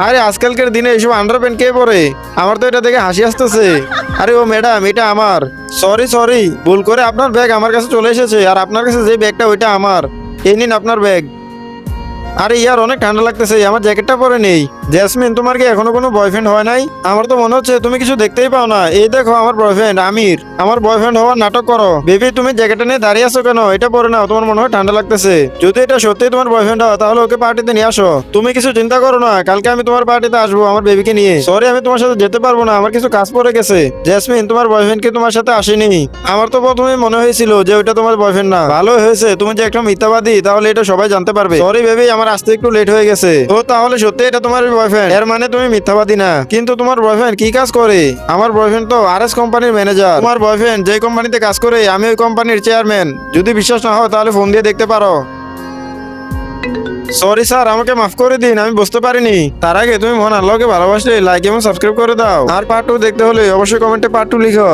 আরে আজকালকার দিনে এইসব আন্ডার প্যান্ট কে পরে? আমার তো এটা দেখে হাসি আসতেছে। আরে ও ম্যাডাম এটা আমার। সরি সরি ভুল করে আপনার ব্যাগ আমার কাছে চলে এসেছে, আর আপনার কাছে যে ব্যাগটা ওইটা আমার। এই নিন আপনার ব্যাগ আরে ইয়ার, অনেক ঠান্ডা লাগতেছে আমার জ্যাকেটটা পরে নেই। জেসমিন, তোমার কি এখনও কোনো বয়ফ্রেন্ড হয় নাই? আমার তো মনে হচ্ছে তুমি কিছু দেখতেই পাও না। এই দেখো আমার বয়ফ্রেন্ড আমির। আমার বয়ফ্রেন্ড হওয়ার নাটক করো। বেবি, তুমি জ্যাকেটটা নিয়ে দাঁড়িয়ে আছো কেন? এটা পরে নাও, তোমার মনে হয় ঠান্ডা লাগতেছে। যদি এটা সত্যি তোমার বয়ফ্রেন্ড হয়, তাহলে ওকে পার্টিতে নিয়ে আসো। তুমি কিছু চিন্তা করো না, কালকে আমি তোমার পার্টিতে আসব আমার বেবিকে নিয়ে। সরি আমি তোমার সাথে যেতে পারব না, আমার কিছু কাজ পড়ে গেছে। জেসমিন, তোমার বয়ফ্রেন্ড কি তোমার সাথে আসেনি। আমার তো প্রথমে মনে হয়েছিল যে ওইটা তোমার বয়ফ্রেন্ড না। ভালো হয়েছে, তুমি যে একটা মিথ্যাবাদী, তাহলে এটা সবাই জানতে পারবে। সরি বেবি আমার আসতে একটু লেট হয়ে গেছে। ও, তাহলে সত্যি এটা তোমার বয়ফ্রেন্ড এর মানে তুমি মিথ্যাবাদী না। কিন্তু তোমার বয়ফ্রেন্ড কি কাজ করে? আমার বয়ফ্রেন্ড তো আর এস কোম্পানির ম্যানেজার তোমার বয়ফ্রেন্ড যে কোম্পানিতে কাজ করে, আমি ওই কোম্পানির চেয়ারম্যান যদি বিশ্বাস না হয়, তাহলে ফোন দিয়ে দেখতে পারো। সরি স্যার আমাকে মাফ করে দিন, আমি বুঝতে পারিনি। তার আগে তুমি মহান আল্লাহকে ভালোবাসলে লাইক এবং সাবস্ক্রাইব করে দাও। আর পার্ট টু দেখতে হলে অবশ্যই কমেন্টে পার্ট টু লিখো।